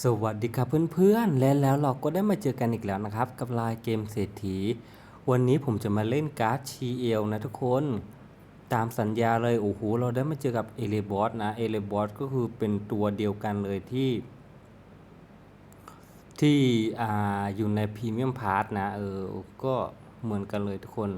สวัสดีครับเพื่อนๆ และแล้วเราก็ได้มาเจอกันอีกแล้วนะครับ กับลายเกมเศรษฐี วันนี้ผมจะมาเล่นการ์ดชีเอลนะทุกคน ตามสัญญาเลยโอ้โหเราได้มาเจอกับเอเลบอสนะเอเลบอสก็คือเป็นตัวเดียวกันเลยที่ ที่อ่าอยู่ในพรีเมียมพาร์ทนะเออก็เหมือนกันเลยทุกคน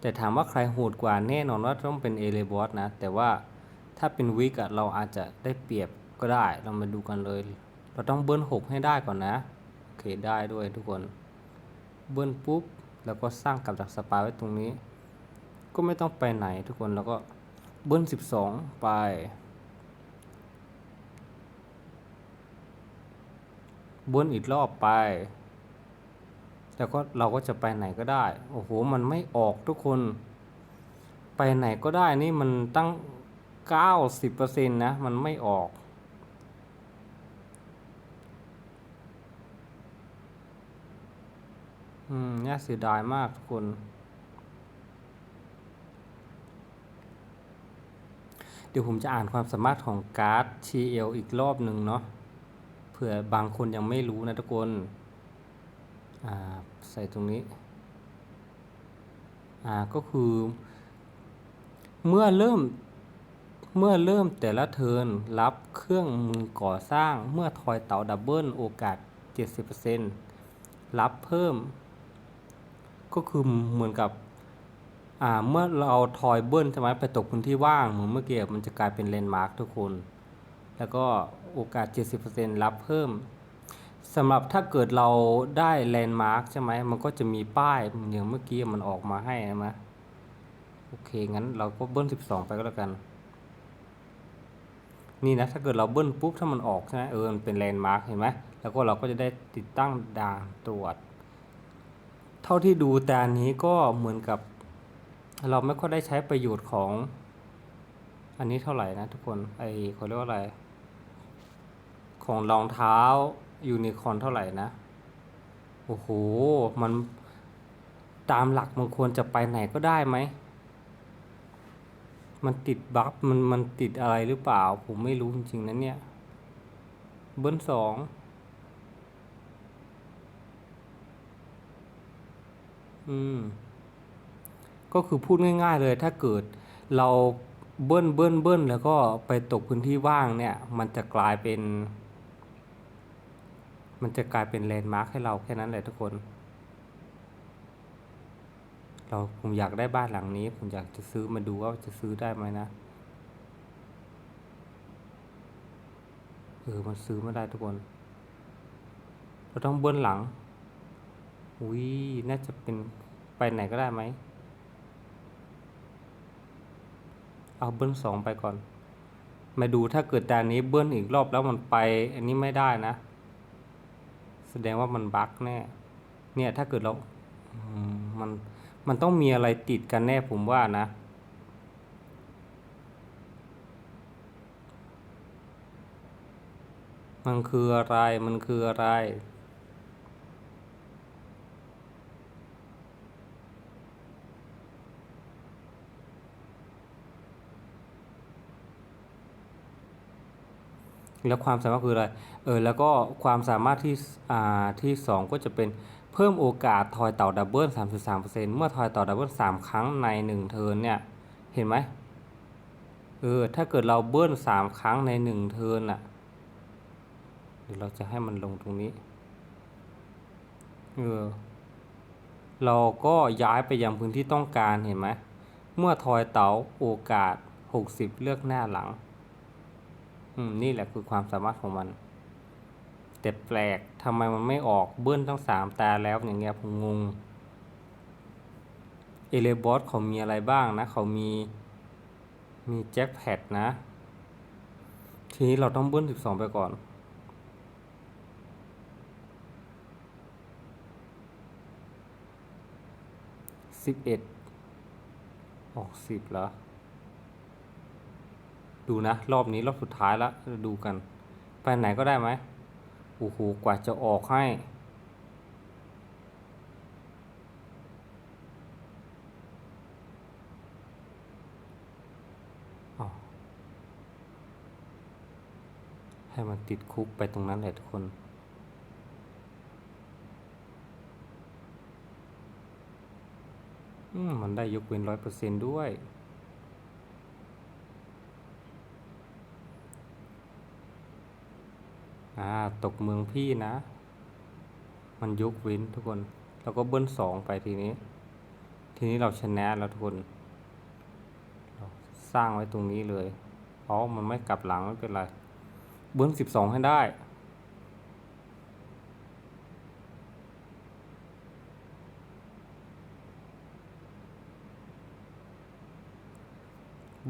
แต่ถามว่าใครโหดกว่าแน่นอนว่าต้องเป็นเอเลบอสนะ แต่ว่าถ้าเป็นวิกอะเราอาจจะได้เปรียบ ก็ได้เรามาดูกันเลย เราต้องเบิ้ลหกให้ได้ก่อนนะ โอเคได้ด้วยทุกคน เบิ้ลปุ๊บแล้วก็สร้างกับดักสปาไว้ตรงนี้ ก็ไม่ต้องไปไหนทุกคนแล้วก็เบิ้ลสิบสองไป เบิ้ลอีกรอบไป แล้วก็เราก็จะไปไหนก็ได้ โอ้โห มันไม่ออกทุกคน ไปไหนก็ได้นี่มันตั้ง 90%นะ มันไม่ออก อืมน่าเสียดายมากทุกคน เดี๋ยวผมจะอ่านความสามารถของการ์ด TL อีกรอบหนึ่งเนาะ เผื่อบางคนยังไม่รู้นะทุกคน อ่า ใส่ตรงนี้ อ่า ก็คือ เมื่อเริ่มเมื่อเริ่มแต่ละเทิร์นรับเครื่องมือก่อสร้างเมื่อทอยเต่าดับเบิลโอกาส 70%รับเพิ่ม ก็คือเหมือนกับอ่าเมื่อเราทอยเบิ้ลใช่ไหมไปตกพื้นที่ว่างเหมือนเมื่อกี้มันจะกลายเป็นเลนมาร์คทุกคน แล้วก็โอกาส 70%รับเพิ่มสำหรับถ้าเกิดเราได้แลนด์มาร์คใช่ไหมมันก็จะมีป้ายอย่างเมื่อกี้มันออกมาให้ใช่ไหมโอเค งั้นเราก็เบิ้ล 12 ไปก็แล้วกัน นี่นะ ถ้าเกิดเราเบิ้ลปุ๊บ ถ้ามันออกใช่ไหมเออ มันเป็นแลนด์มาร์คเห็นไหมแล้วก็เราก็จะได้ติดตั้งด่านตรวจ เท่าที่ดูแต่อันนี้ก็เหมือนกับ เราไม่ค่อยได้ใช้ประโยชน์ของ อันนี้เท่าไหร่นะทุกคนไอเขาเรียกว่าอะไร ของรองเท้ายูนิคอนเท่าไหร่นะ โอ้โห มันตามหลักมันควรจะไปไหนก็ได้ไหม มันติดบัฟมันมันติดอะไรหรือเปล่า ผมไม่รู้จริงๆนะเนี่ย เบิ้ลสอง อืม ก็คือพูดง่าย ๆ เลย ถ้าเกิดเราเบิ้ลเบิ้ลเบิ้ลแล้วก็ไปตกพื้นที่ว่างเนี่ย มันจะกลายเป็น มันจะกลายเป็นแลนด์มาร์คให้เราแค่นั้นแหละทุกคน เราผมอยากได้บ้านหลังนี้ ผมอยากจะซื้อมาดูว่าจะซื้อได้ไหมนะเออมันซื้อไม่ได้ทุกคน เราต้องเบิ้ลหลัง อุ้ยน่าจะเป็นไปไหนก็ได้ไหม เอาเบิ้ลสองไปก่อน มาดูถ้าเกิดแต่นนี้เบิ้ลอีกรอบแล้วมันไป อันนี้ไม่ได้นะ แสดงว่ามันบั๊กแน่ เนี่ยถ้าเกิดเรา มัน มันต้องมีอะไรติดกันแน่ผมว่านะมันคืออะไร มันคืออะไร แล้วความสามารถคืออะไร เออ แล้วก็ความสามารถที่ อ่า ที่สองก็จะเป็นเพิ่มโอกาสทอยเต่าดับเบิล3.3%เมื่อทอยเต่าดับเบิล3ครั้งใน 1 เทิร์นเนี่ย เห็นไหมเออ ถ้าเกิดเราเบิ้ล3ครั้งใน 1 เทิร์นอะเดี๋ยวเราจะให้มันลงตรงนี้ เออ เราก็ย้ายไปยังพื้นที่ต้องการเห็นไหม เมื่อทอยเต๋าโอกาส 60 เลือกหน้าหลัง อืมนี่แหละคือความสามารถของมันแต่แปลกทำไมมันไม่ออกเบิ้ลทั้งสามตาแล้วอย่างเงี้ยผมงงเอเลบอสเขามีอะไรบ้างนะ เขามีมีแจ็คแพดนะ ทีนี้เราต้องเบิ้ลสิบสองไปก่อนสิบเอ็ดออกสิบเหรอ ดูนะ รอบนี้รอบสุดท้ายแล้วดูกัน ไปไหนก็ได้ไหมโอ้โหกว่าจะออกให้อ้าวให้มันติดคุกไปตรงนั้นแหละทุกคนมมันได้ยกเว้นร้อยเปอร์เซนด้วย อ่าตกเมืองพี่นะ มันยกเว้นทุกคนแล้วก็เบิ้ลสองไปทีนี้ ทีนี้เราชนะแล้วทุกคนเราสร้างไว้ตรงนี้เลยอ๋อมันไม่กลับหลังไม่เป็นไร เบิ้ลสิบสองให้ได้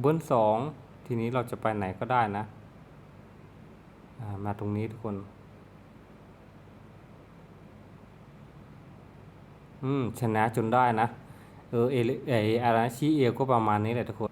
เบิ้ลสองทีนี้เราจะไปไหนก็ได้นะ มาตรงนี้ทุกคน อืม ชนะจนได้นะ เออเอเลไออาราชิเอลก็ประมาณนี้แหละทุกคน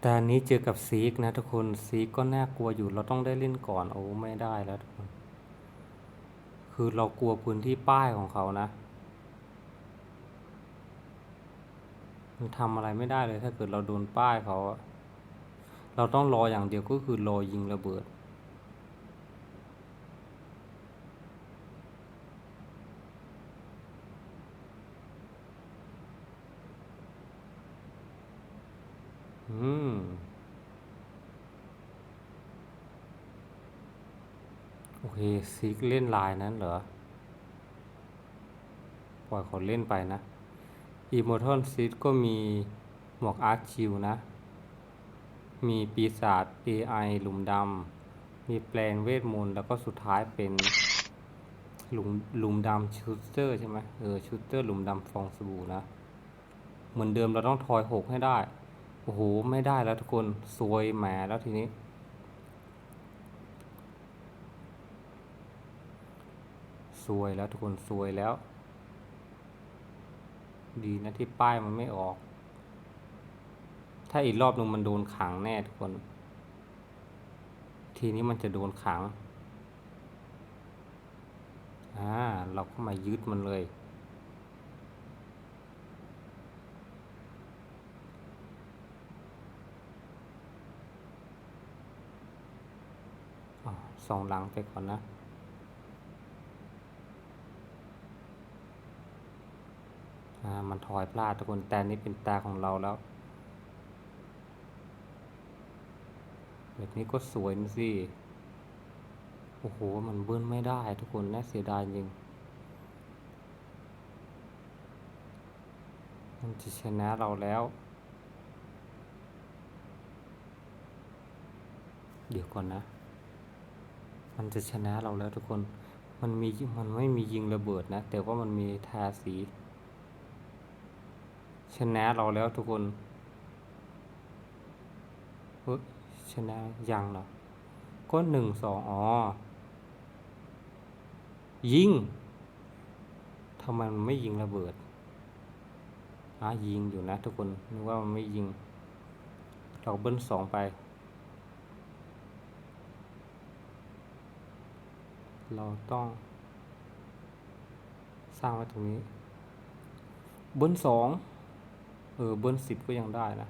แต่อันนี้เจอกับซีกนะทุกคน ซีกก็น่ากลัวอยู่ เราต้องได้เล่นก่อน โอ้ไม่ได้แล้วทุกคน คือเรากลัวพื้นที่ป้ายของเขานะ มันทำอะไรไม่ได้เลยถ้าเกิดเราโดนป้ายเขา เราต้องรออย่างเดียวก็คือรอยิงระเบิด อืม โอเคซิกเล่นลายนั้นเหรอ ปล่อยเขาเล่นไปนะ Immortal s eed ก็มีหมวกอาร์คิวนะ มีปีศาจ AI หลุมดำ มีแปลงเวทมนต์แล้วก็สุดท้ายเป็นหลุมหลุมดำชูเตอร์ใช่ไหมเออชูเตอร์หลุมดำฟองสบู่นะ เหมือนเดิมเราต้องทอยหกให้ได้ โอ้โห ไม่ได้แล้วทุกคน ซวยแหมแล้วทีนี้ ซวยแล้วทุกคนซวยแล้ว ดีนะที่ป้ายมันไม่ออก ถ้าอีกรอบหนึงมันโดนขังแน่ทุกคน ทีนี้มันจะโดนขัง อ่า เราก็มายึดมันเลยสองหลังไปก่อนนะ มันถอยพลาดทุกคนแต่นี่เป็นตาของเราแล้วแบบนี้ก็สวยนะสิ โอ้โห มันเบิ้ลไม่ได้ทุกคนน่าเสียดายจริง มันจะชนะเราแล้ว เดี๋ยวก่อนนะ มันจะชนะเราแล้วทุกคน มันมี มันไม่มียิงระเบิดนะ แต่ว่ามันมีทาสี ชนะเราแล้วทุกคนเฮ้ยชนะยังเหรอก็หนึ่งสองอ๋อ ยิงทำไมมันไม่ยิงระเบิดอะยิงอยู่นะทุกคนนึกว่ามันไม่ยิงเราเบิ้ลสองไป เราต้อง สร้างไว้ตรงนี้ เบิ้ลสอง ออเบิ้ลสิบก็ยังได้นะ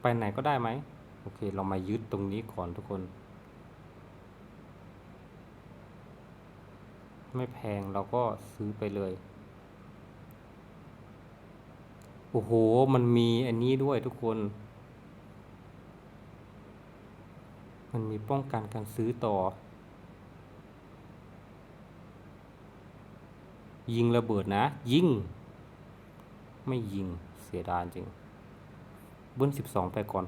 ไปไหนก็ได้ไหม โอเค เรามายึดตรงนี้ก่อนทุกคน ไม่แพงเราก็ซื้อไปเลย โอ้โห มันมีอันนี้ด้วยทุกคน มันมีป้องกันการซื้อต่อ ยิงระเบิดนะ ยิง ไม่ยิงเสียดายจริง เบิ้ลสิบสองไปก่อน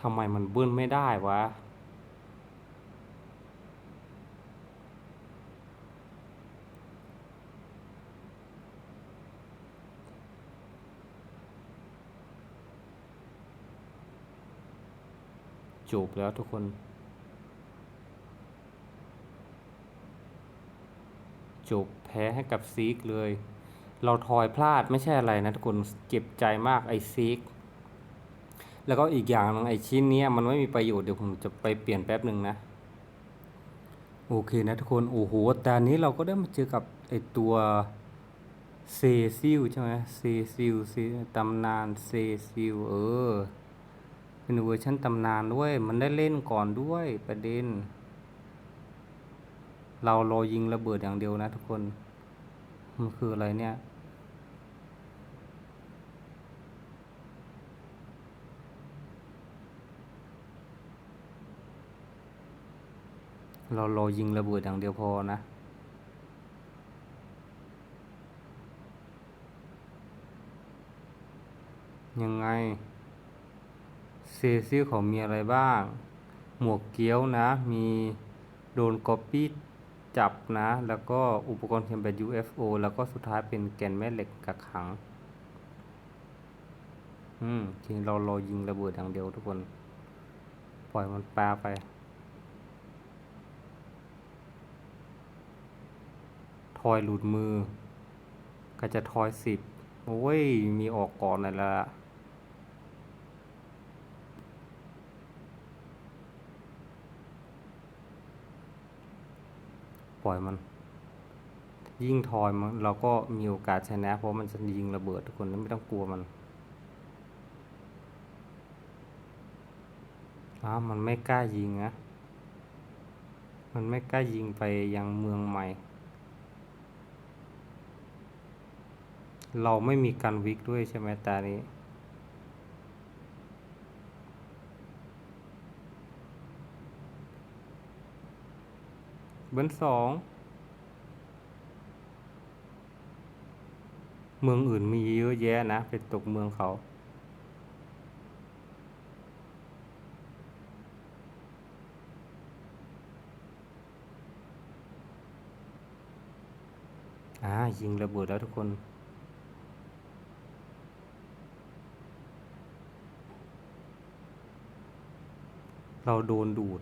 ทำไมมันเบิ้ลไม่ได้วะจบแล้วทุกคน จบแพ้ให้กับซีกเลย เราทอยพลาดไม่ใช่อะไรนะทุกคนเจ็บใจมากไอซีกแล้วก็อีกอย่างหนึงไอชิ้นนี้มันไม่มีประโยชน์เดี๋ยวผมจะไปเปลี่ยนแป๊บหนึ่งนะ โอเคนะทุกคนโอ้โหแต่อันนี้เราก็ได้มาเจอกับไอตัวเซซิลใช่ไหมเซซิลเซตำนานเซซิลเออเป็นเวอร์ชันตำนานด้วย มันได้เล่นก่อนด้วยประเด็น เรารอยิงระเบิดอย่างเดียวนะทุกคน มันคืออะไรเนี่ย เรารอยิงระเบิดอย่างเดียวพอนะยังไง เซซิลเขามีอะไรบ้าง หมวกเกี้ยวนะ มีโดนก๊อปปี้ จับนะ แล้วก็อุปกรณ์เทียมแบบ UFO แล้วก็สุดท้ายเป็นแกนแม่เหล็กกักขัง อืมทีนี้เรารอยิงระเบิดอย่างเดียวทุกคน ปล่อยมันปลาไป ทอยหลุดมือ ก็จะทอยสิบโอ้ย มีออกก่อนเลยละ ล่อยมัน ยิ่งทอยมันเราก็มีโอกาสชนะ เพราะมันจะยิงระเบิดทุกคนไม่ต้องกลัวมันอ้ามันไม่กล้ายิงนะมันไม่กล้ายิงไปยังเมืองใหม่ เราไม่มีการวิกด้วยใช่ไหมตานี้ เบอร์สองเมืองอื่นมีเยอะแยะนะ ไปตกเมืองเขาอ่ายิงระเบิดแล้วทุกคน เราโดนดูด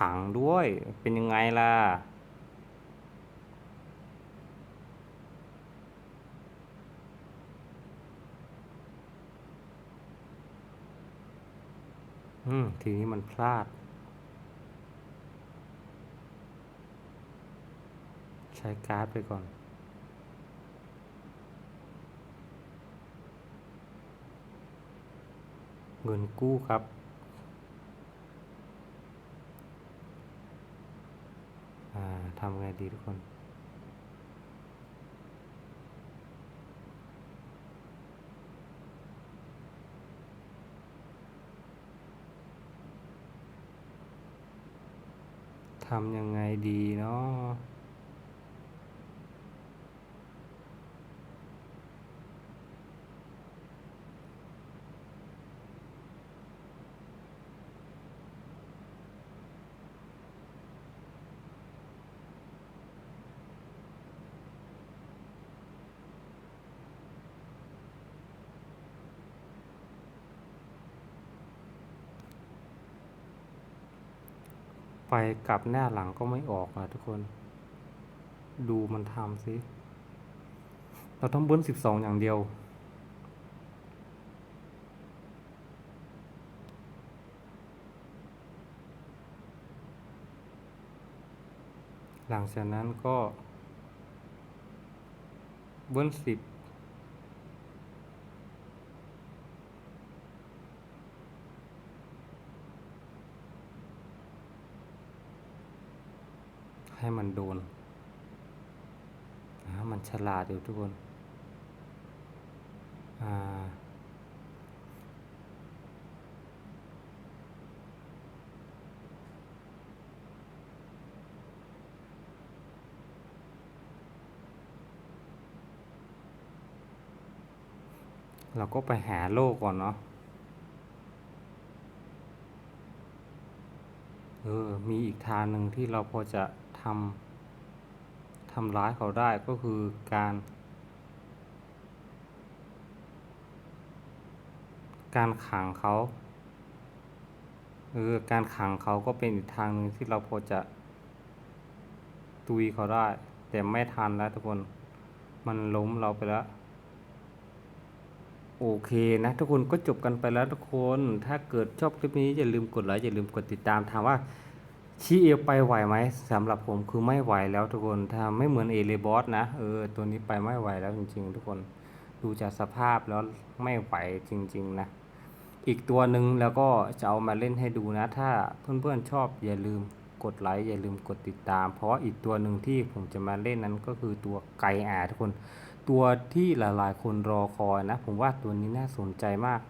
ขังด้วย เป็นยังไงล่ะ อืม ทีนี้มันพลาด ใช้การ์ดไปก่อนเงินกู้ครับ อ่า ทำไงดีทุกคนทำยังไงดีเนาะ ไปกลับหน้าหลังก็ไม่ออกอะทุกคน ดูมันทำสิเราต้องเบิ้ลสิบสองอย่างเดียว หลังจากนั้นก็ เบิ้ลสิบ ให้มันโดนมันฉลาดอยู่ทุกคนเราก็ไปหาโลกก่อนเนาะ เออ มีอีกทางหนึ่งที่เราพอจะ ทำทำร้ายเขาได้ก็คือการ การขังเขาเออการขังเขาก็เป็นอีกทางหนึ่งที่เราพอจะตุยเขาได้ แต่ไม่ทันแล้วทุกคนมันล้มเราไปแล้ว โอเคนะทุกคนก็จบกันไปแล้วทุกคน ถ้าเกิดชอบคลิปนี้อย่าลืมกดไลค์อย่าลืมกดติดตามถามว่า ชีเอไปไหวไหมสำหรับผมคือไม่ไหวแล้วทุกคนถ้าไม่เหมือนเอเลบอสนะเออตัวนี้ไปไม่ไหวแล้วจริง ๆ ทุกคนดูจากสภาพแล้วไม่ไหวจริง ๆ นะ อีกตัวหนึ่งแล้วก็จะเอามาเล่นให้ดูนะ ถ้าเพื่อนๆชอบอย่าลืมกดไลค์อย่าลืมกดติดตาม เพราะอีกตัวหนึ่งที่ผมจะมาเล่นนั้นก็คือตัวไก่อาทุกคน ตัวที่หลายๆ คนรอคอยนะ ผมว่าตัวนี้น่าสนใจมาก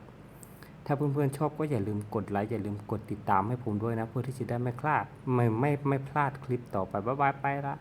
ถ้าเพื่อนๆชอบก็อย่าลืมกดไลค์อย่าลืมกดติดตามให้ผมด้วยนะ เพื่อที่จะได้ไม่พลาดไม่ไม่ไม่พลาดคลิปต่อไปบ๊ายบายไปละ